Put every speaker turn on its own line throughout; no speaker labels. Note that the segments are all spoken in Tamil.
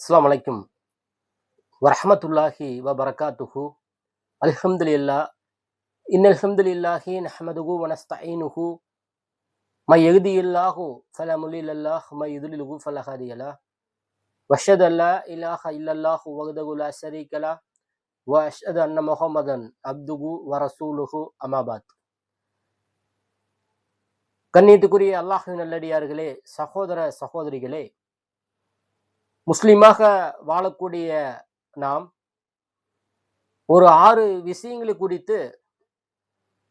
அஸ்லாம் வலைக்கும் வரஹமத்துல்லாஹி வபரகாத்துஹு. அல்ஹம்துலில்லா. இன்னல் ஹம்துலில்லாஹி நஹமதுஹு வ மை எகுதி இல்லாஹு ஃபலா முலில்லல்லாஹ் மை யுத்லிலுஹு ஃபலஹாதி அலா வஷத் அல்லா இலாஹ இல்லல்லாஹு வகதகுலா லா ஷரீக வ அஷ்ஹது அன்ன முஹம்மதன் அப்துகு வ ரசூலுஹு. அமாபாத் கண்ணியத்துக்குரிய அல்லாஹு நல்லடியார்களே சகோதர சகோதரிகளே முஸ்லீமாக வாழக்கூடிய நாம் ஒரு ஆறு விஷயங்களை குறித்து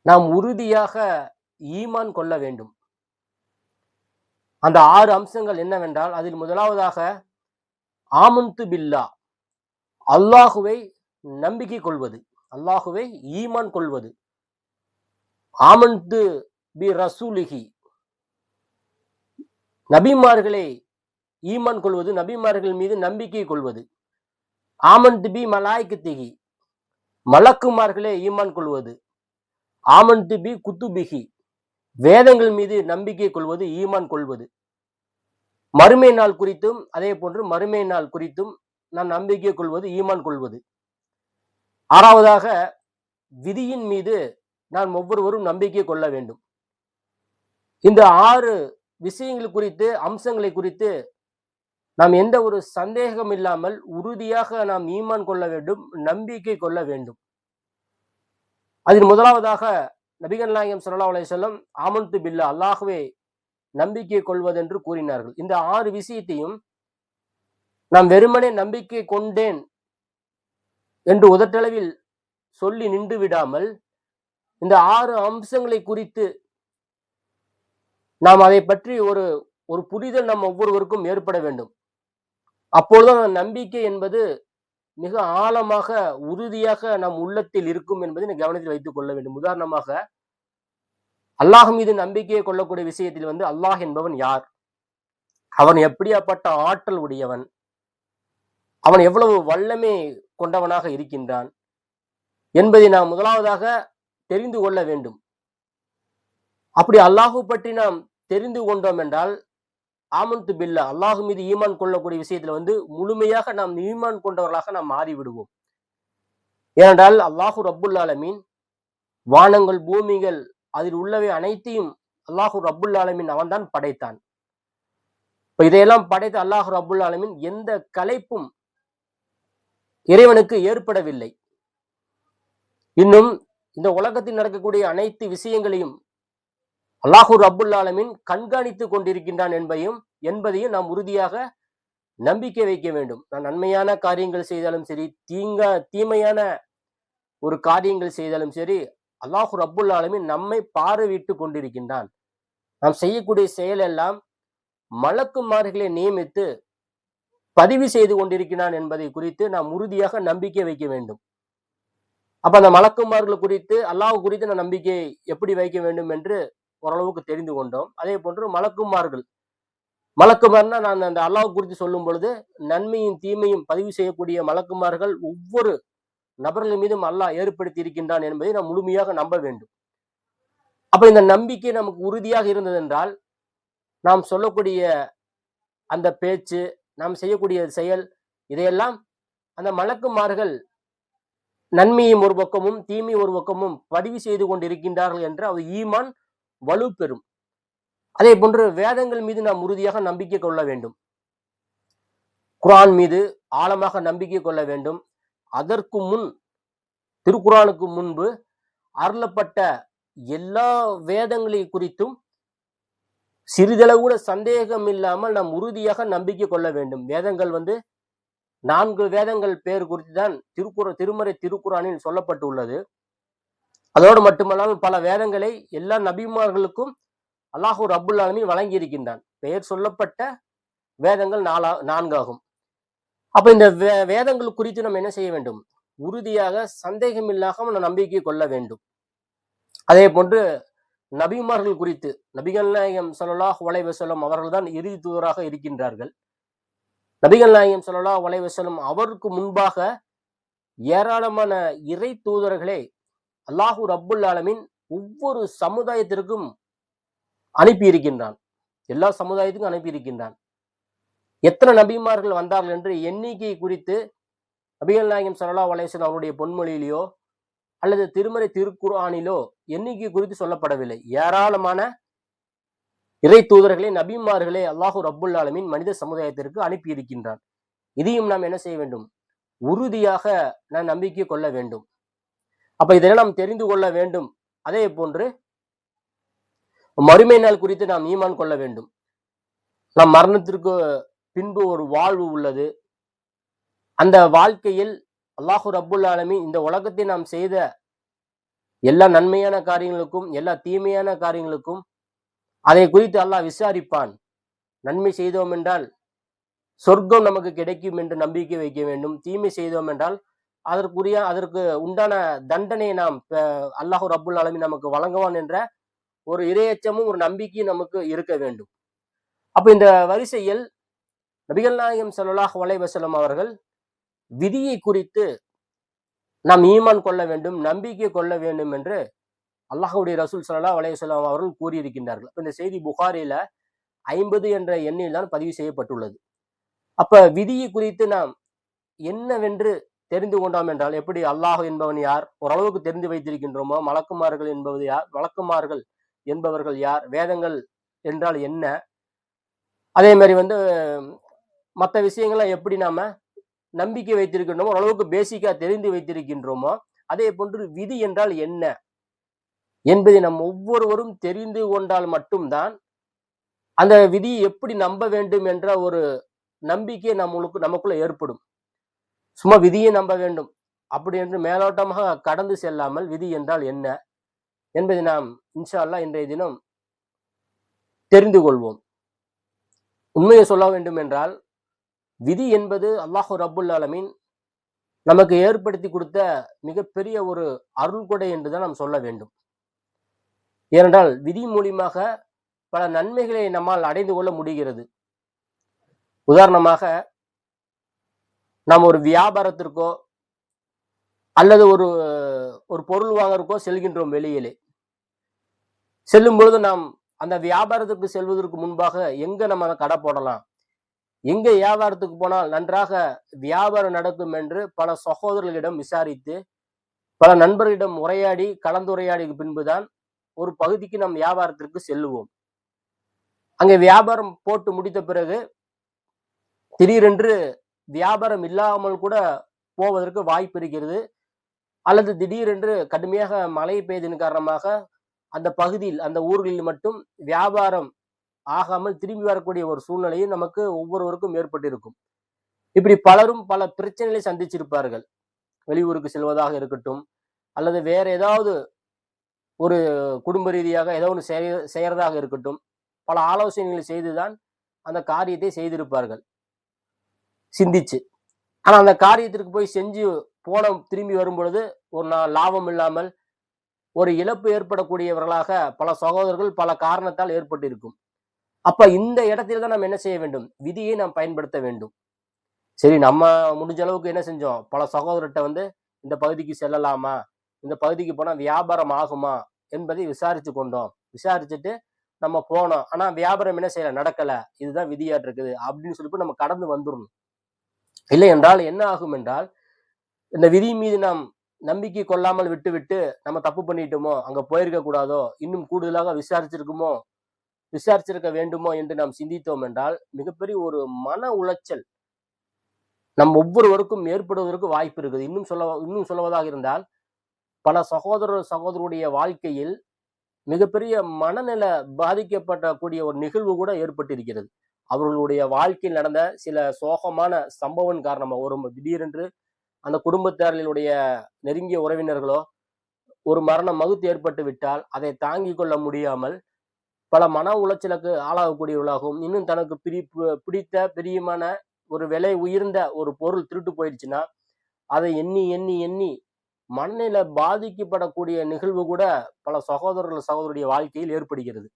நாம் உறுதியாக ஈமான் கொள்ள வேண்டும். அந்த ஆறு அம்சங்கள் என்னவென்றால் அதில் முதலாவதாக ஆமந்து பில்லா அல்லாஹுவை நம்பிக்கை கொள்வது அல்லாஹுவை ஈமான் கொள்வது. ஆமந்து பி ரசூலிகி நபிமார்களை ஈமான் கொள்வது நபிமார்கள் மீது நம்பிக்கை கொள்வது. ஆமந்த் பி திகி மலக்குமார்களே ஈமான் கொள்வது. ஆமந்த் பி குத்துபிகி. வேதங்கள் மீது நம்பிக்கை கொள்வது ஈமான் கொள்வது. மறுமை நாள் குறித்தும் அதே போன்று மறுமை நாள் குறித்தும் நான் நம்பிக்கை கொள்வது ஈமான் கொள்வது. ஆறாவதாக விதியின் மீது நாம் ஒவ்வொருவரும் நம்பிக்கை கொள்ள வேண்டும். இந்த ஆறு விஷயங்கள் குறித்து அம்சங்களை குறித்து நாம் எந்த ஒரு சந்தேகம் இல்லாமல் உறுதியாக நாம் ஈமான் கொள்ள வேண்டும் நம்பிக்கை கொள்ள வேண்டும். அதில் முதலாவதாக நபிகள் நாயகம் சுல்லா அலையம் ஆமந்து பில்லா அல்லாஹுவே நம்பிக்கை கொள்வதென்று கூறினார்கள். இந்த ஆறு விஷயத்தையும் நாம் வெறுமனே நம்பிக்கை கொண்டேன் என்று உதட்டளவில் சொல்லி நின்று விடாமல் இந்த ஆறு அம்சங்களை குறித்து நாம் அதை பற்றி ஒரு ஒரு புரிதல் நம் ஒவ்வொருவருக்கும் ஏற்பட வேண்டும். அப்பொழுதுதான் நம்பிக்கை என்பது மிக ஆழமாக உறுதியாக நம் உள்ளத்தில் இருக்கும் என்பதை கவனத்தில் வைத்துக் கொள்ள வேண்டும். உதாரணமாக அல்லாஹ் மீது நம்பிக்கையை கொள்ளக்கூடிய விஷயத்தில் வந்து அல்லாஹ் என்பவன் யார்? அவன் எப்படியாப்பட்ட ஆற்றல் உடையவன்? அவன் எவ்வளவு வல்லமை கொண்டவனாக இருக்கின்றான்? என்பதை நாம் முதலாவதாக தெரிந்து கொள்ள வேண்டும். அப்படி அல்லாஹு பற்றி நாம் தெரிந்து கொண்டோம் என்றால் ஆமந்து பில்லா. அல்லாஹு மீது ஈமான் கொள்ளக்கூடிய விஷயத்துல வந்து முழுமையாக நாம் ஈமான் கொண்டவர்களாக நாம் மாறிவிடுவோம். ஏனென்றால் அல்லாஹு ரப்புல் ஆலமீன் வானங்கள் பூமிகள் அதில் உள்ளவை அனைத்தையும் அல்லாஹு ரப்புல் ஆலமீன் அவன்தான் படைத்தான். இப்ப இதையெல்லாம் படைத்த அல்லாஹு ரப்புல் ஆலமீன் எந்த கலைப்பும் இறைவனுக்கு ஏற்படவில்லை. இன்னும் இந்த உலகத்தில் நடக்கக்கூடிய அனைத்து விஷயங்களையும் அல்லாஹூர் ரப்புல் ஆலமின் கண்காணித்து கொண்டிருக்கின்றான் என்பதையும் என்பதையும் நாம் உறுதியாக நம்பிக்கை வைக்க வேண்டும். நான் நன்மையான காரியங்கள் செய்தாலும் சரி தீங்க தீமையான ஒரு காரியங்கள் செய்தாலும் சரி அல்லாஹூர் ரப்புல் ஆலமின் நம்மை பார்வையிட்டு கொண்டிருக்கின்றான். நாம் செய்யக்கூடிய செயல் எல்லாம் மலக்குமார்களை நியமித்து பதிவு செய்து கொண்டிருக்கிறான் என்பதை குறித்து நாம் உறுதியாக நம்பிக்கை வைக்க வேண்டும். அப்ப அந்த மலக்குமார்கள் குறித்து அல்லாஹ் குறித்து நான் நம்பிக்கை எப்படி வைக்க வேண்டும் என்று ஓரளவுக்கு தெரிந்து கொண்டோம். அதே போன்று மலக்குமார்கள். மலக்குமார்னா நான் அந்த அல்லாஹ் குறித்து சொல்லும் பொழுது நன்மையும் தீமையும் பதிவு செய்யக்கூடிய மலக்குமார்கள் ஒவ்வொரு நபர்கள் மீதும் அல்லாஹ் ஏற்படுத்தி இருக்கின்றான் என்பதை நாம் முழுமையாக நம்ப வேண்டும். அப்ப இந்த நம்பிக்கை நமக்கு உறுதியாக இருந்ததென்றால் நாம் சொல்லக்கூடிய அந்த பேச்சு நாம் செய்யக்கூடிய செயல் இதையெல்லாம் அந்த மலக்குமார்கள் நன்மையும் ஒரு பக்கமும் தீமை ஒரு பக்கமும் பதிவு செய்து கொண்டிருக்கின்றார்கள் என்று அவர் ஈமான் வலு பெறும். அதே போன்று வேதங்கள் மீது நாம் உறுதியாக நம்பிக்கை கொள்ள வேண்டும். குரான் மீது ஆழமாக நம்பிக்கை கொள்ள வேண்டும். அதற்கு முன் திருக்குறானுக்கு முன்பு அருளப்பட்ட எல்லா வேதங்களை குறித்தும் சிறிதளவு கூட சந்தேகம் இல்லாமல் நாம் உறுதியாக நம்பிக்கை கொள்ள வேண்டும். வேதங்கள் வந்து நான்கு வேதங்கள் பேர் குறித்து தான் திருக்குற திருமறை திருக்குறானில் சொல்லப்பட்டுள்ளது. அதோடு மட்டுமல்லாமல் பல வேதங்களை எல்லா நபிமார்களுக்கும் அல்லாஹூர் அபுல் ஆலமின் வழங்கி இருக்கின்றான் பெயர் சொல்லப்பட்ட வேதங்கள் நாலா நான்காகும். அப்ப இந்த வே வேதங்கள் குறித்து நம்ம என்ன செய்ய வேண்டும்? உறுதியாக சந்தேகம் இல்லாமல் நம்பிக்கை கொள்ள வேண்டும். அதே போன்று நபிமார்கள் குறித்து நபிகள் நாயகம் சொல்லலாஹ் வலைவசலம் அவர்கள் தான் இறுதி தூதராக இருக்கின்றார்கள். நபிகள் நாயகம் சொல்லலாஹ் வலைவசலம் அவருக்கு முன்பாக ஏராளமான இறை தூதர்களே அல்லாஹூ ரப்புல் ஆலமின் ஒவ்வொரு சமுதாயத்திற்கும் அனுப்பி இருக்கின்றான் எல்லா சமுதாயத்துக்கும் அனுப்பி இருக்கின்றான் எத்தனை நபிமார்கள் வந்தார்கள் என்று எண்ணிக்கை குறித்து நபிகள் நாயகம் சரலா வலேசன் அவருடைய பொன்மொழியிலோ அல்லது திருமறை திருக்குர்ஆனிலோ எண்ணிக்கை குறித்து சொல்லப்படவில்லை. ஏராளமான இறை தூதர்களை நபிமார்களே அல்லாஹூ ரப்புல் ஆலமின் மனித சமுதாயத்திற்கு அனுப்பி இருக்கின்றான் இதையும் நாம் என்ன செய்ய வேண்டும்? உறுதியாக நான் நம்பிக்கை கொள்ள வேண்டும். அப்ப இதெல்லாம் நாம் தெரிந்து கொள்ள வேண்டும். அதே போன்று மறுமை நாள் குறித்து நாம் ஈமான் கொள்ள வேண்டும். நம் மரணத்திற்கு பின்பு ஒரு வாழ்வு உள்ளது. அந்த வாழ்க்கையில் அல்லாஹு ரப்புல் ஆலமி இந்த உலகத்தை நாம் செய்த எல்லா நன்மையான காரியங்களுக்கும் எல்லா தீமையான காரியங்களுக்கும் அதை குறித்து அல்லாஹ் விசாரிப்பான். நன்மை செய்தோம் என்றால் சொர்க்கம் நமக்கு கிடைக்கும் என்று நம்பிக்கை வைக்க வேண்டும். தீமை செய்தோம் என்றால் அதற்குரிய அதற்கு உண்டான தண்டனையை நாம் அல்லாஹூ ரப்புல் அலமி நமக்கு வழங்குவான் என்ற ஒரு இரையச்சமும் ஒரு நம்பிக்கையும் நமக்கு இருக்க வேண்டும். அப்போ இந்த வரிசையில் நபிகள் நாயகம் ஸல்லல்லாஹு வலைவசலம் அவர்கள் விதியை குறித்து நாம் ஈமான் கொள்ள வேண்டும் நம்பிக்கை கொள்ள வேண்டும் என்று அல்லாஹுடைய ரசூல் சல்லா அலைஹி அவர்கள் கூறியிருக்கின்றார்கள். இந்த செய்தி புகாரில ஐம்பது என்ற எண்ணில் தான் பதிவு செய்யப்பட்டுள்ளது. அப்ப விதியை குறித்து நாம் என்னவென்று தெரிந்து கொண்டோம் என்றால் எப்படி அல்லாஹ் என்பவன் யார்? ஓரளவுக்கு தெரிந்து வைத்திருக்கின்றோமோ மலக்குமார்கள் என்பது யார்? மலக்குமார்கள் என்பவர்கள் யார்? வேதங்கள் என்றால் என்ன? அதே மாதிரி வந்து மற்ற விஷயங்களை எப்படி நாம நம்பிக்கை வைத்திருக்கின்றோமோ ஓரளவுக்கு பேசிக்கா தெரிந்து வைத்திருக்கின்றோமோ அதே போன்று விதி என்றால் என்ன? என்பதை நம் ஒவ்வொருவரும் தெரிந்து கொண்டால் மட்டும்தான் அந்த விதியை எப்படி நம்ப வேண்டும் என்ற ஒரு நம்பிக்கை நம்மளுக்கு நமக்குள்ள ஏற்படும். சும்மா விதியை நம்ப வேண்டும். அப்படி என்று மேலோட்டமாக கடந்து செல்லாமல் விதி என்றால் என்ன? என்பதை நாம் இன்ஷா அல்லா இன்றைய தினம் தெரிந்து கொள்வோம். உண்மையை சொல்ல வேண்டும் என்றால் விதி என்பது அல்லாஹு ரபுல் அலமின் நமக்கு ஏற்படுத்தி கொடுத்த மிகப்பெரிய ஒரு அருள்கொடை என்றுதான் நாம் சொல்ல வேண்டும். ஏனென்றால் விதி மூலியமாக பல நன்மைகளை நம்மால் அடைந்து கொள்ள முடிகிறது. உதாரணமாக நாம் ஒரு வியாபாரத்திற்கோ அல்லது ஒரு ஒரு பொருள் வாங்கறக்கோ செல்கின்றோம் வெளியிலே. செல்லும் பொழுது நாம் அந்த வியாபாரத்துக்கு செல்வதற்கு முன்பாக எங்க நம்ம அதை கடை போடலாம்? எங்க வியாபாரத்துக்கு போனால் நன்றாக வியாபாரம் நடக்கும் என்று பல சகோதரர்களிடம் விசாரித்து பல நண்பர்களிடம் உரையாடி கலந்துரையாடிக்கு பின்புதான் ஒரு பகுதிக்கு நம் வியாபாரத்திற்கு செல்லுவோம். அங்கே வியாபாரம் போட்டு முடித்த பிறகு திடீரென்று வியாபாரம் இல்லாமல் கூட போவதற்கு வாய்ப்பு இருக்கிறது. அல்லது திடீரென்று கடுமையாக மழை பெய்ததின் காரணமாக அந்த பகுதியில் அந்த ஊர்களில் மட்டும் வியாபாரம் ஆகாமல் திரும்பி வரக்கூடிய ஒரு சூழ்நிலையும் நமக்கு ஒவ்வொருவருக்கும் ஏற்பட்டிருக்கும். இப்படி பலரும் பல பிரச்சனைகளை சந்திச்சிருப்பார்கள். வெளியூருக்கு செல்வதாக இருக்கட்டும் அல்லது வேற ஏதாவது ஒரு குடும்ப ரீதியாக ஏதோ ஒன்று செய்ய செய்யறதாக இருக்கட்டும் பல ஆலோசனைகளை செய்துதான் அந்த காரியத்தை செய்திருப்பார்கள். சிந்திச்சு. ஆனால் அந்த காரியத்திற்கு போய் செஞ்சு போன திரும்பி வரும்பொழுது ஒரு நாள் லாபம் இல்லாமல் ஒரு இழப்பு ஏற்படக்கூடியவர்களாக பல சகோதரர்கள் பல காரணத்தால் ஏற்பட்டிருக்கும். அப்ப இந்த இடத்துல தான் நம்ம என்ன செய்ய வேண்டும்? விதியை நாம் பயன்படுத்த வேண்டும். சரி நம்ம முடிஞ்ச அளவுக்கு என்ன செஞ்சோம்? பல சகோதரர்கிட்ட வந்து இந்த பகுதிக்கு செல்லலாமா? இந்த பகுதிக்கு போனால் வியாபாரம் ஆகுமா? என்பதை விசாரிச்சு கொண்டோம். விசாரிச்சுட்டு நம்ம போனோம். ஆனால் வியாபாரம் என்ன செய்யலை? நடக்கலை. இதுதான் விதியாட்டு இருக்குது அப்படின்னு சொல்லிட்டு நம்ம கடந்து வந்துடணும் இல்லை என்றால் என்ன ஆகும் என்றால் இந்த விதி மீது நாம் நம்பிக்கை கொள்ளாமல் விட்டு விட்டு நம்ம தப்பு பண்ணிட்டோமோ அங்க போயிருக்க கூடாதோ இன்னும் கூடுதலாக விசாரிச்சிருக்குமோ விசாரிச்சிருக்க வேண்டுமோ என்று நாம் சிந்தித்தோம் என்றால் மிகப்பெரிய ஒரு மன உளைச்சல் நம் ஒவ்வொருவருக்கும் ஏற்படுவதற்கு வாய்ப்பு இருக்குது. இன்னும் சொல்ல இன்னும் சொல்லுவதாக இருந்தால் பல சகோதர சகோதரருடைய வாழ்க்கையில் மிகப்பெரிய மனநில பாதிக்கப்படக்கூடிய ஒரு நிகழ்வு கூட ஏற்பட்டிருக்கிறது. அவர்களுடைய வாழ்க்கையில் நடந்த சில சோகமான சம்பவம் காரணமாக ஒரு திடீரென்று அந்த குடும்பத்தார்களுடைய நெருங்கிய உறவினர்களோ ஒரு மரண மகுத்து ஏற்பட்டு விட்டால் அதை தாங்கி கொள்ள முடியாமல் பல மன உளைச்சலுக்கு ஆளாகக்கூடியவர்களாகவும் இன்னும் தனக்கு பிரி பிடித்த பிரியமான ஒரு விலை உயர்ந்த ஒரு பொருள் திருட்டு போயிடுச்சுன்னா அதை எண்ணி எண்ணி எண்ணி மண்ணில பாதிக்கப்படக்கூடிய நிகழ்வு கூட பல சகோதரர்கள் சகோதரியுடைய வாழ்க்கையில் ஏற்படுகிறது.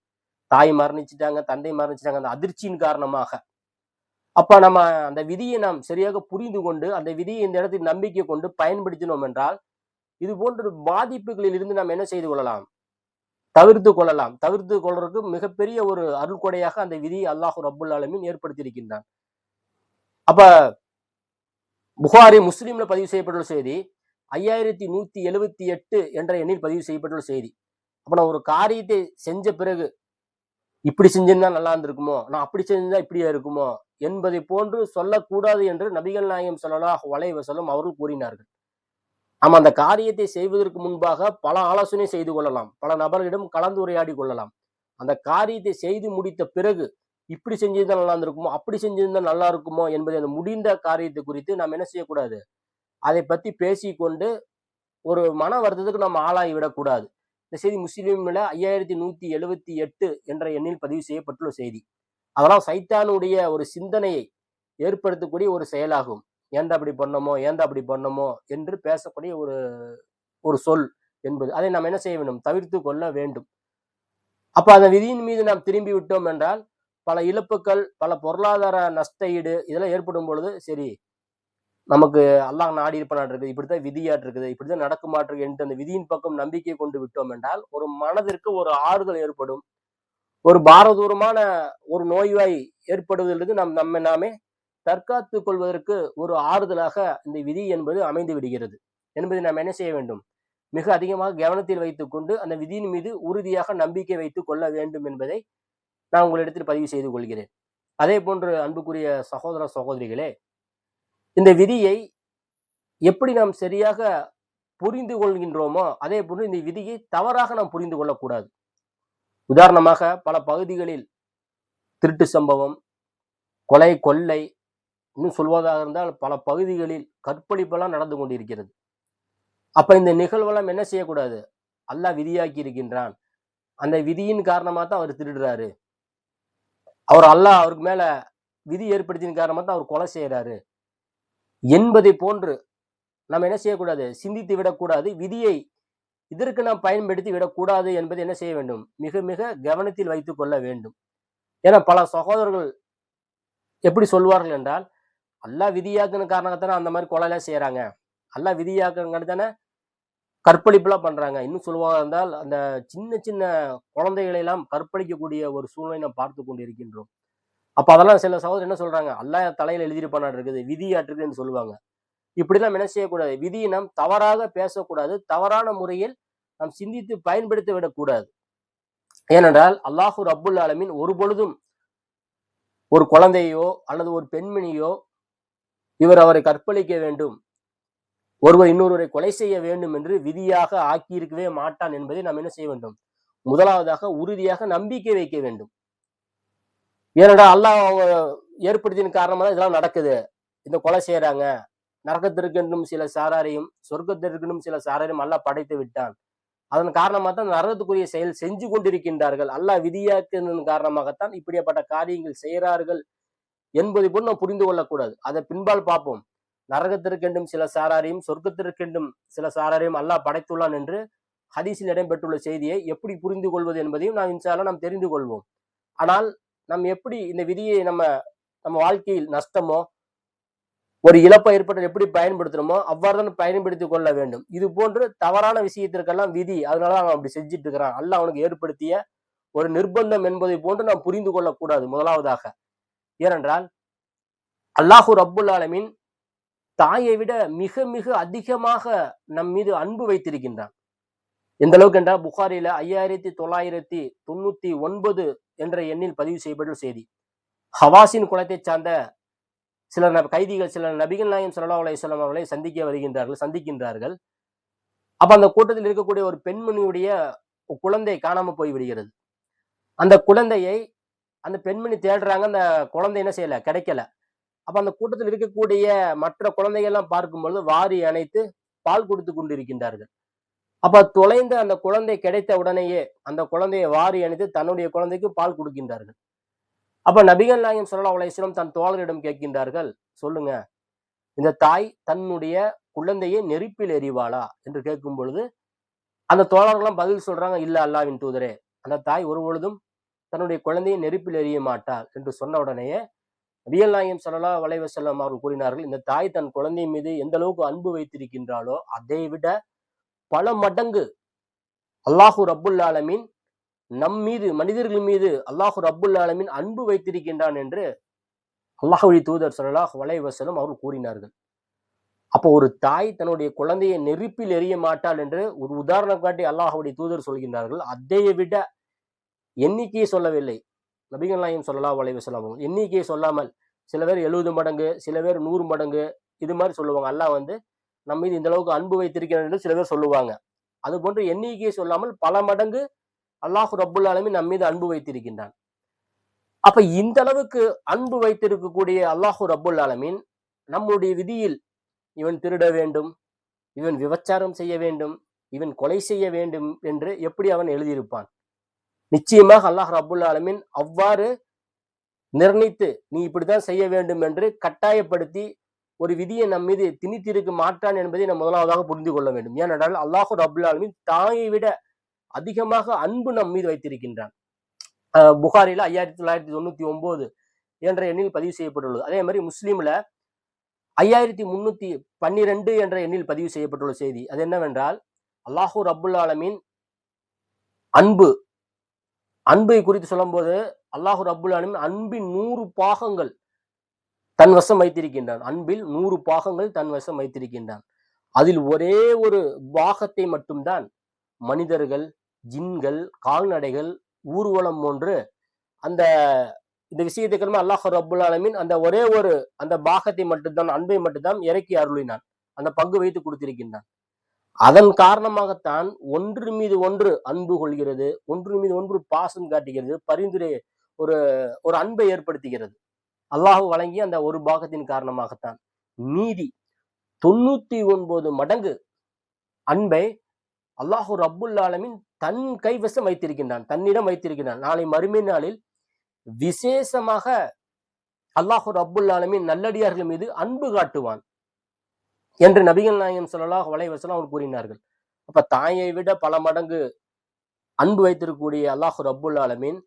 தாய் மரணிச்சிட்டாங்க தந்தை மரணிச்சிட்டாங்க அந்த அதிர்ச்சியின் காரணமாக. அப்ப நம்ம அந்த விதியை நாம் சரியாக புரிந்து கொண்டு அந்த விதியை இந்த இடத்தில் நம்பிக்கை கொண்டு பயன்படுத்தினோம் என்றால் இது போன்ற பாதிப்புகளில் இருந்து நாம் என்ன செய்து கொள்ளலாம்? தவிர்த்து கொள்ளலாம். தவிர்த்து கொள்றதுக்கு மிகப்பெரிய ஒரு அருள்கொடையாக அந்த விதியை அல்லாஹு ரப்புல் ஆலமின் ஏற்படுத்தியிருக்கின்றான். அப்ப புகாரி முஸ்லீம்ல பதிவு செய்யப்பட்டுள்ள செய்தி ஐயாயிரத்தி நூத்தி எழுவத்தி எட்டு என்ற எண்ணில் பதிவு செய்யப்பட்டுள்ள செய்தி. அப்ப நான் ஒரு காரியத்தை செஞ்ச பிறகு இப்படி செஞ்சிருந்தா நல்லா இருந்திருக்குமோ? நான் அப்படி செஞ்சிருந்தா இப்படியா இருக்குமோ? என்பதை போன்று சொல்லக்கூடாது என்று நபிகள் நாயகம் ஸல்லல்லாஹு வலை வசலும் அவர்கள் கூறினார்கள். நாம் அந்த காரியத்தை செய்வதற்கு முன்பாக பல ஆலோசனை செய்து கொள்ளலாம். பல நபர்களிடம் கலந்துரையாடி கொள்ளலாம். அந்த காரியத்தை செய்து முடித்த பிறகு இப்படி செஞ்சிருந்தா நல்லா இருந்திருக்குமோ? அப்படி செஞ்சிருந்தா நல்லா இருக்குமோ? என்பதை அந்த முடிந்த காரியத்தை குறித்து நாம் என்ன செய்யக்கூடாது? அதை பற்றி பேசிக்கொண்டு ஒரு மன வருத்தத்துக்கு நம்ம ஆளாகி விடக்கூடாது. இந்த செய்தி முஸ்லீம்ல ஐயாயிரத்தி நூத்தி எழுவத்தி எட்டு என்ற எண்ணில் பதிவு செய்யப்பட்டுள்ள செய்தி. அதெல்லாம் சைத்தானுடைய ஒரு சிந்தனையை ஏற்படுத்தக்கூடிய ஒரு செயலாகும். ஏன்டா அப்படி பண்ணமோ ஏன்டா அப்படி பண்ணமோ என்று பேசக்கூடிய ஒரு ஒரு சொல் என்பது. அதை நாம் என்ன செய்ய வேண்டும்? தவிர்த்து கொள்ள வேண்டும். அப்போ அந்த விதியின் மீது நாம் திரும்பி விட்டோம் என்றால் பல இழப்புகள் பல பொருளாதார நஷ்ட ஈடு இதெல்லாம் ஏற்படும் பொழுது சரி நமக்கு அல்லாஹ் நாடி இருப்பனாட்டு இருக்குது. இப்படித்தான் விதியாட்டு இருக்குது. இப்படித்தான் நடக்குமாட்டு என்று அந்த விதியின் பக்கம் நம்பிக்கை கொண்டு விட்டோம் என்றால் ஒரு மனதிற்கு ஒரு ஆறுதல் ஏற்படும். ஒரு பாரதூரமான ஒரு நோய்வாய் ஏற்படுவதிலிருந்து நாம் நம்ம நாமே தற்காத்து கொள்வதற்கு ஒரு ஆறுதலாக இந்த விதி என்பது அமைந்து விடுகிறது. என்பதை நாம் என்ன செய்ய வேண்டும்? மிக அதிகமாக கவனத்தில் வைத்துக்கொண்டு அந்த விதியின் மீது உறுதியாக நம்பிக்கை வைத்துக் கொள்ள வேண்டும் என்பதை நான் உங்களிடத்தில் பதிவு செய்து கொள்கிறேன். அதே போன்று அன்புக்குரிய சகோதர சகோதரிகளே இந்த விதியை எப்படி நாம் சரியாக புரிந்து கொள்கின்றோமோ அதே போன்று இந்த விதியை தவறாக நாம் புரிந்து கொள்ளக்கூடாது. உதாரணமாக பல பகுதிகளில் திருட்டு சம்பவம் கொலை கொள்ளை இன்னும் சொல்வதாக இருந்தால் பல பகுதிகளில் கற்பழிப்பெல்லாம் நடந்து கொண்டிருக்கிறது. அப்ப இந்த நிகழ்வெல்லாம் என்ன செய்யக்கூடாது? அல்லாஹ் விதியாக்கி இருக்கின்றான். அந்த விதியின் காரணமாக தான் அவர் திருடுறாரு. அவர் அல்லாஹ் அவருக்கு மேல விதி ஏற்படுத்தின காரணமாக தான் அவர் கொலை செய்யறாரு என்பதை போன்று நம்ம என்ன செய்யக்கூடாது? சிந்தித்து விடக்கூடாது. விதியை இதற்கு நாம் பயன்படுத்தி விடக்கூடாது என்பதை என்ன செய்ய வேண்டும்? மிக மிக கவனத்தில் வைத்து கொள்ள வேண்டும். ஏன்னா பல சகோதரர்கள் எப்படி சொல்வார்கள் என்றால் அல்லா விதியாக்குன காரணத்தானே அந்த மாதிரி கொலைலாம் செய்கிறாங்க அல்லா விதியாக்குங்க தானே கற்பழிப்புலாம் பண்ணுறாங்க இன்னும் சொல்லுவாங்க இருந்தால் அந்த சின்ன சின்ன குழந்தைகளை எல்லாம் கற்பழிக்கக்கூடிய ஒரு சூழ்நிலை நாம் பார்த்து கொண்டு இருக்கின்றோம் அப்ப அதெல்லாம் சில சகோதரர் என்ன சொல்றாங்க? அல்லாஹ் தலையில எழுதியிருப்பான் இருக்குது விதியாற்றுக்குன்னு சொல்லுவாங்க. இப்படிலாம் என்ன செய்யக்கூடாது? விதியை நாம் தவறாக பேசக்கூடாது. தவறான முறையில் நாம் சிந்தித்து பயன்படுத்தி விடக்கூடாது. ஏனென்றால் அல்லாஹூ ரப்புல் ஆலமின் ஒரு பொழுதும் ஒரு குழந்தையோ அல்லது ஒரு பெண்மணியோ இவர் அவரை கற்பழிக்க வேண்டும். ஒருவர் இன்னொருவரை கொலை செய்ய வேண்டும் என்று விதியாக ஆக்கியிருக்கவே மாட்டான் என்பதை நாம் என்ன செய்ய வேண்டும்? முதலாவதாக உறுதியாக நம்பிக்கை வைக்க வேண்டும். ஏன்னா அல்லாஹ் அவங்க ஏற்படுத்தின காரணமாக தான் இதெல்லாம் நடக்குது. இந்த கொலை செய்யறாங்க நரகத்திற்கென்றும் சில சாராரையும் சொர்க்கத்திற்கென்றும் சில சாராரையும் அல்லாஹ் படைத்து விட்டான். அதன் காரணமாக தான் நரகத்துக்குரிய செயல் செஞ்சு கொண்டிருக்கின்றார்கள். அல்லாஹ் விதியாக்கினதன் காரணமாகத்தான் இப்படிப்பட்ட காரியங்கள் செய்கிறார்கள் என்பதை போல் நாம் புரிந்து கொள்ளக்கூடாது. அதை பின்பால் பார்ப்போம். நரகத்திற்கென்றும் சில சாராரையும் சொர்க்கத்திற்கென்றும் சில சாராரையும் அல்லாஹ் படைத்துள்ளான் என்று ஹதீஸில் இடம்பெற்றுள்ள செய்தியை எப்படி புரிந்து கொள்வது என்பதையும் நாம் இன்சால நாம் தெரிந்து கொள்வோம். ஆனால் நம்ம எப்படி இந்த விதியை நம்ம நம்ம வாழ்க்கையில் நஷ்டமோ ஒரு இழப்பை ஏற்பட்ட எப்படி பயன்படுத்துறோமோ அவ்வாறு தான் பயன்படுத்தி கொள்ள வேண்டும். இது போன்று தவறான விஷயத்திற்கெல்லாம் விதி. அதனால அவன் அப்படி செஞ்சுட்டு இருக்கிறான் அல்ல அவனுக்கு ஏற்படுத்திய ஒரு நிர்பந்தம் என்பதை போன்று நாம் புரிந்து கொள்ளக்கூடாது முதலாவதாக. ஏனென்றால் அல்லாஹூ ரப்புல் ஆலமின் தாயை விட மிக மிக அதிகமாக நம் மீது அன்பு வைத்திருக்கின்றான். எந்த அளவுக்கு என்றால் புகாரில ஐயாயிரத்தி தொள்ளாயிரத்தி தொண்ணூத்தி ஒன்பது என்ற எண்ணில் பதிவு செய்யப்பட்ட செய்தி. ஹவாசின் குலத்தை சார்ந்த சில கைதிகள் சில நபிகள் நாயம் சல்லா அலையம் அவர்களை சந்திக்க வருகின்றார்கள் சந்திக்கின்றார்கள். அப்ப அந்த கூட்டத்தில் இருக்கக்கூடிய ஒரு பெண்மணியுடைய குழந்தை காணாம போய் விடுகிறது. அந்த குழந்தையை அந்த பெண்மணி தேடுறாங்க அந்த குழந்தை என்ன செய்யல? கிடைக்கல. அப்ப அந்த கூட்டத்தில் இருக்கக்கூடிய மற்ற குழந்தைகள் எல்லாம் பார்க்கும்பொழுது வாரி அணைத்து பால் கொடுத்து கொண்டிருக்கின்றார்கள். அப்ப தொலைந்த அந்த குழந்தை கிடைத்த உடனேயே அந்த குழந்தையை வாரி அணித்து தன்னுடைய குழந்தைக்கு பால் கொடுக்கின்றார்கள். அப்ப நபிகள் நாயம் சொல்லா அலையம் தன் தோழரிடம் கேட்கின்றார்கள் சொல்லுங்க இந்த தாய் தன்னுடைய குழந்தையை நெருப்பில் எறிவாளா? என்று கேட்கும் பொழுது அந்த தோழர்கள்லாம் பதில் சொல்றாங்க இல்ல அல்லாவின் தூதரே அந்த தாய் ஒரு பொழுதும் தன்னுடைய குழந்தையை நெருப்பில் எறிய மாட்டாள் என்று சொன்ன உடனேயே நபிகள் நாயம் சொல்லலா வளைவ செல்லம் அவர்கள் கூறினார்கள் இந்த தாய் தன் குழந்தை மீது எந்த அளவுக்கு அன்பு வைத்திருக்கின்றாளோ அதை விட பல மடங்கு அல்லாஹு ரப்புல் ஆலமின் நம் மீது மனிதர்கள் மீது அல்லாஹு ரப்புல் ஆலமின் அன்பு வைத்திருக்கின்றான் என்று அல்லாஹுடைய தூதர் ஸல்லல்லாஹு வலைவசலம் அவர் அவர்கள் கூறினார்கள். அப்போ ஒரு தாய் தன்னுடைய குழந்தையை நெருப்பில் எரிய மாட்டாள் என்று ஒரு உதாரணம் காட்டி அல்லாஹுடைய தூதர் சொல்கின்றார்கள். அதையை விட எண்ணிக்கையை சொல்லவில்லை. நபிகள் நாயம் சொல்லலா அலைஹி எண்ணிக்கையை சொல்லாமல் சில பேர் எழுபது மடங்கு சில பேர் நூறு மடங்கு இது மாதிரி சொல்லுவாங்க. அல்லாஹ் வந்து நம்ம மீது இந்த அளவுக்கு அன்பு வைத்திருக்கிறார் என்று சில பேர் சொல்லுவாங்க. அது போன்று எண்ணிக்கையை சொல்லாமல் பல மடங்கு அல்லாஹ் ரபுல் ஆலமி நம் மீது அன்பு வைத்திருக்கின்றான். அப்ப இந்த அளவுக்கு அன்பு வைத்திருக்கக்கூடிய அல்லாஹு ரபுல் ஆலமீன் நம்முடைய விதியில் இவன் திருட வேண்டும் இவன் விபச்சாரம் செய்ய வேண்டும் இவன் கொலை செய்ய வேண்டும் என்று எப்படி அவன் எழுதியிருப்பான்? நிச்சயமாக அல்லாஹ் ரப்புல் ஆலமீன் அவ்வாறு நிர்ணயித்து நீ இப்படித்தான் செய்ய வேண்டும் என்று கட்டாயப்படுத்தி ஒரு விதியை நம் மீது திணித்திருக்க மாட்டான் என்பதை நாம் முதலாவதாக புரிந்து கொள்ள வேண்டும். ஏனென்றால் அல்லாஹு அபுல் ஆலமீன் தாயை விட அதிகமாக அன்பு நம் மீது வைத்திருக்கின்றான். புகாரில ஐயாயிரத்தி தொள்ளாயிரத்தி தொண்ணூத்தி ஒன்பது என்ற எண்ணில் பதிவு செய்யப்பட்டுள்ளது. அதே மாதிரி முஸ்லீம்ல ஐயாயிரத்தி முன்னூத்தி பன்னிரெண்டு என்ற எண்ணில் பதிவு செய்யப்பட்டுள்ள செய்தி அது என்னவென்றால் அல்லாஹூ ரப்புல் ஆலமீன் அன்பு அன்பை குறித்து சொல்லும்போது அல்லாஹு ரப்புல் ஆலமின் அன்பின் நூறு பாகங்கள் தன் வசம் வைத்திருக்கின்றான். அன்பில் நூறு பாகங்கள் தன் வசம் வைத்திருக்கின்றான். அதில் ஒரே ஒரு பாகத்தை மட்டும்தான் மனிதர்கள் ஜின்கள் கால்நடைகள் ஊர்வலம் போன்று அந்த இந்த விஷயத்துக்கு அல்லாஹ் ரபுல் அலமின் அந்த ஒரே ஒரு அந்த பாகத்தை மட்டும்தான் அன்பை மட்டும்தான் இறக்கி அருளினான். அந்த பங்கு வைத்து கொடுத்திருக்கின்றான். அதன் காரணமாகத்தான் ஒன்று மீது ஒன்று அன்பு கொள்கிறது ஒன்று மீது ஒன்று பாசம் காட்டுகிறது பரிந்துரை ஒரு ஒரு அன்பை ஏற்படுத்துகிறது. அல்லாஹ் வழங்கிய அந்த ஒரு பாகத்தின் காரணமாகத்தான். நீதி தொண்ணூத்தி ஒன்பது மடங்கு அன்பை அல்லாஹு ரப்புல் ஆலமீன் தன் கைவசம் வைத்திருக்கின்றான் தன்னிடம் வைத்திருக்கின்றான். நாளை மறுமை நாளில் விசேஷமாக அல்லாஹு ரப்புல் நல்லடியார்கள் மீது அன்பு காட்டுவான் என்று நபிகள் நாயகம் சொல்லலாஹ் அலைஹி அவர் கூறினார்கள். அப்ப தாயை விட பல மடங்கு அன்பு வைத்திருக்கக்கூடிய அல்லாஹு ரப்புல் ஆலமீன்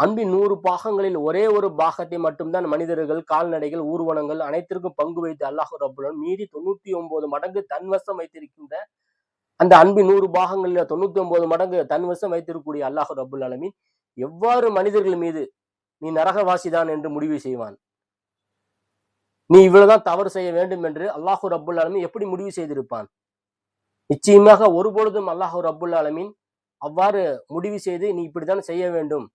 அன்பின் நூறு பாகங்களில் ஒரே ஒரு பாகத்தை மட்டும்தான் மனிதர்கள் கால்நடைகள் ஊர்வனங்கள் அனைத்திற்கும் பங்கு வைத்து அல்லாஹு ரபுலன் மீதி மீறி தொண்ணூத்தி ஒன்பது மடங்கு தன்வசம் வைத்திருக்கின்ற அந்த அன்பின் நூறு பாகங்களில் தொண்ணூத்தி ஒன்பது மடங்கு தன்வசம் வைத்திருக்கக்கூடிய அல்லாஹு ரபுல் ஆலமீன் எவ்வாறு மனிதர்கள் மீது நீ நரகவாசிதான் என்று முடிவு செய்வான்? நீ இவ்வளவுதான் தவறு செய்ய வேண்டும் என்று அல்லாஹு ரபுல் ஆலமீன் எப்படி முடிவு செய்திருப்பான்? நிச்சயமாக ஒருபொழுதும் அல்லாஹு ரபுல் ஆலமின் அவ்வாறு முடிவு செய்து நீ இப்படித்தான் செய்ய வேண்டும்.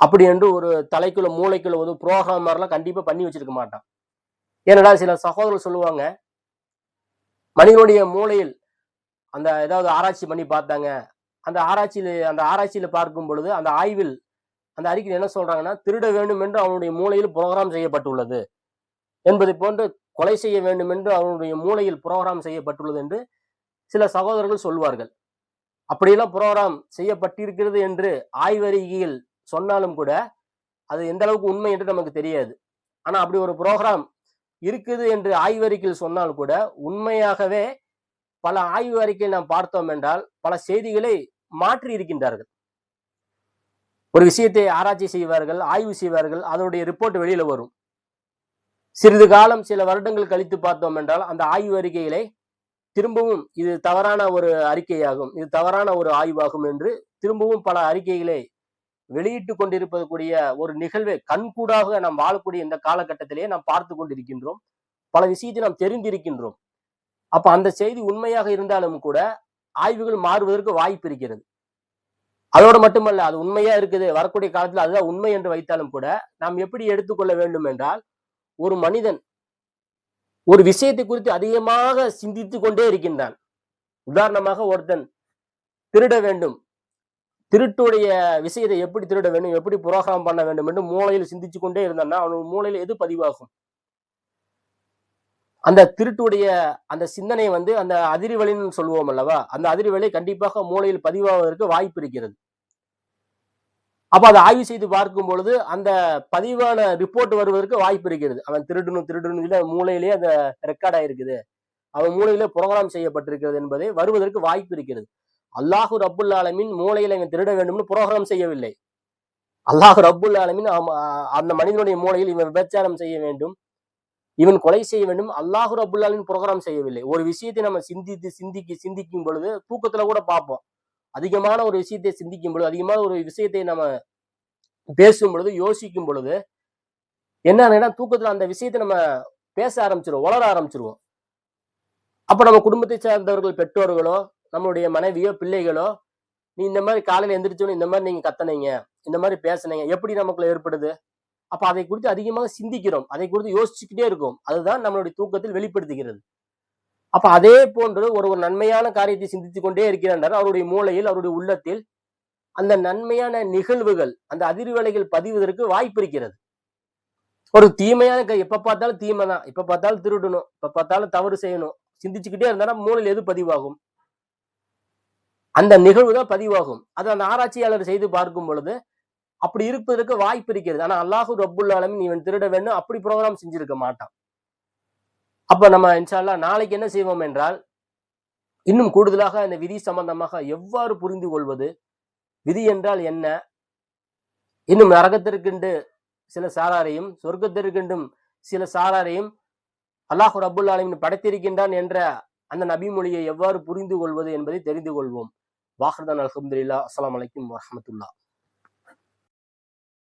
அப்படி என்று ஒரு தலைக்குள்ள மூளைக்குள்ள ஒரு புரோகிராம் மாதிரிலாம் கண்டிப்பாக பண்ணி வச்சிருக்க மாட்டான். ஏனடா சில சகோதரர் சொல்லுவாங்க மனிதனுடைய மூளையில் அந்த ஏதாவது ஆராய்ச்சி பண்ணி பார்த்தாங்க. அந்த ஆராய்ச்சியில் அந்த ஆராய்ச்சியில் பார்க்கும் பொழுது அந்த ஆய்வில் அந்த அறிக்கையில் என்ன சொல்றாங்கன்னா திருட வேண்டும் என்று அவனுடைய மூளையில் புரோகிராம் செய்யப்பட்டுள்ளது. என்பதை போன்று கொலை செய்ய வேண்டும் என்று அவனுடைய மூளையில் புரோகிராம் செய்யப்பட்டுள்ளது என்று சில சகோதரர்கள் சொல்வார்கள். அப்படியெல்லாம் புரோகிராம் செய்யப்பட்டிருக்கிறது என்று ஆய்வறிகையில் சொன்னாலும் கூட அது எந்த அளவுக்கு உண்மை என்று நமக்கு தெரியாது. ஆனா அப்படி ஒரு ப்ரோக்ராம் இருக்குது என்று ஆய்வறிக்கையில் சொன்னால் கூட உண்மையாகவே பல ஆய்வு அறிக்கையில் நாம் பார்த்தோம் என்றால் பல செய்திகளை மாற்றி இருக்கின்றார்கள். ஒரு விஷயத்தை ஆராய்ச்சி செய்வார்கள் ஆய்வு செய்வார்கள் அதனுடைய ரிப்போர்ட் வெளியில வரும். சிறிது காலம் சில வருடங்கள் கழித்து பார்த்தோம் என்றால் அந்த ஆய்வு அறிக்கைகளை திரும்பவும் இது தவறான ஒரு அறிக்கையாகும் இது தவறான ஒரு ஆய்வாகும் என்று திரும்பவும் பல அறிக்கைகளை வெளியிட்டு கொண்டிருப்பது கூடிய ஒரு நிகழ்வை கண்கூடாக நாம் வாழக்கூடிய இந்த காலகட்டத்திலேயே நாம் பார்த்து கொண்டிருக்கின்றோம். பல விஷயத்தை நாம் தெரிந்திருக்கின்றோம். அப்ப அந்த செய்தி உண்மையாக இருந்தாலும் கூட ஆய்வுகள் மாறுவதற்கு வாய்ப்பு இருக்கிறது. அதோடு மட்டுமல்ல அது உண்மையா இருக்குது வரக்கூடிய காலத்துல அதுதான் உண்மை என்று வைத்தாலும் கூட நாம் எப்படி எடுத்துக்கொள்ள வேண்டும் என்றால் ஒரு மனிதன் ஒரு விஷயத்தை குறித்து அதிகமாக சிந்தித்து கொண்டே இருக்கின்றான். உதாரணமாக ஒருத்தன் திருட வேண்டும். திருட்டுடைய விஷயத்தை எப்படி திருட வேண்டும் எப்படி புரோகிராம் பண்ண வேண்டும் என்று மூளையில் சிந்திச்சு கொண்டே இருந்தான்னா அவன் மூளையில எது பதிவாகும்? அந்த திருட்டுடைய அந்த சிந்தனை வந்து அந்த அதிர்வலின்னு சொல்லுவோம் அல்லவா? அந்த அதிர்வலை கண்டிப்பாக மூளையில் பதிவாவதற்கு வாய்ப்பு இருக்கிறது. அப்ப அதை ஆய்வு செய்து பார்க்கும் பொழுது அந்த பதிவான ரிப்போர்ட் வருவதற்கு வாய்ப்பு இருக்கிறது. அவன் திருடணும் திருடணும் இல்லை அவன் மூளையிலேயே அந்த ரெக்கார்ட் ஆயிருக்குது. அவன் மூளையிலே புரோகிராம் செய்யப்பட்டிருக்கிறது என்பதை வருவதற்கு வாய்ப்பு இருக்கிறது. அல்லாஹு ரப்புல் ஆலமின் மூளையில இவன் திருட வேண்டும்னு புரோகிராம் செய்யவில்லை. அல்லாஹு ரப்புல் ஆலமின் அந்த மனிதனுடைய மூளையில் இவன் விபச்சாரம் செய்ய வேண்டும். இவன் கொலை செய்ய வேண்டும். அல்லாஹு ரப்புல் ஆலமின் புரோகிராம் செய்யவில்லை. ஒரு விஷயத்தை நம்ம சிந்தித்து சிந்திக்கு சிந்திக்கும் பொழுது தூக்கத்துல கூட பார்ப்போம். அதிகமான ஒரு விஷயத்தை சிந்திக்கும் பொழுது அதிகமான ஒரு விஷயத்தை நம்ம பேசும் பொழுது யோசிக்கும் பொழுது என்னன்னா தூக்கத்துல அந்த விஷயத்தை நம்ம பேச ஆரம்பிச்சிருவோம் வளர ஆரம்பிச்சிருவோம். அப்ப நம்ம குடும்பத்தை சார்ந்தவர்கள் பெற்றோர்களோ நம்மளுடைய மனைவியோ பிள்ளைகளோ நீ இந்த மாதிரி காலையில் எந்திரிச்சோன்னு இந்த மாதிரி நீங்க கத்தனீங்க இந்த மாதிரி பேசுனீங்க எப்படி நமக்குள்ள ஏற்படுது? அப்போ அதை குறித்து அதிகமாக சிந்திக்கிறோம். அதை குறித்து யோசிச்சுக்கிட்டே இருக்கும். அதுதான் நம்மளுடைய தூக்கத்தில் வெளிப்படுத்துகிறது. அப்போ அதே போன்று ஒரு ஒரு நன்மையான காரியத்தை சிந்தித்து கொண்டே இருக்கிறார் அவருடைய மூளையில் அவருடைய உள்ளத்தில் அந்த நன்மையான நிகழ்வுகள் அந்த அதிர்வலைகள் பதிவதற்கு வாய்ப்பு இருக்கிறது. ஒரு தீமையான க- எப்ப பார்த்தாலும் தீமை தான் எப்ப பார்த்தாலும் திருடணும். எப்ப பார்த்தாலும் தவறு செய்யணும். சிந்திச்சுக்கிட்டே இருந்தாலும் மூளையில் எது பதிவாகும்? அந்த நிகழ்வு தான் பதிவாகும். அது அந்த ஆராய்ச்சியாளர் செய்து பார்க்கும் பொழுது அப்படி இருப்பதற்கு வாய்ப்பு இருக்கிறது. ஆனா அல்லாஹூ ரப்புல் ஆலமீன் இவன் திருட வேணும் அப்படி ப்ரோக்ராம் செஞ்சிருக்க மாட்டான். அப்ப நம்ம இன்ஷால்லா நாளைக்கு என்ன செய்வோம் என்றால் இன்னும் கூடுதலாக இந்த விதி சம்பந்தமாக எவ்வாறு புரிந்து கொள்வது? விதி என்றால் என்ன? இன்னும் நரகத்திற்கென்று சில சாராரையும் சொர்க்கத்திற்கென்றும் சில சாராரையும் அல்லாஹு ரப்புல் படைத்திருக்கின்றான் என்ற அந்த நபிமொழியை எவ்வாறு புரிந்து கொள்வது என்பதை தெரிந்து கொள்வோம். வாஹர்தான் அலமதுல்லா அஸ்லாம் வலைக்கம் வரமத்துல்லா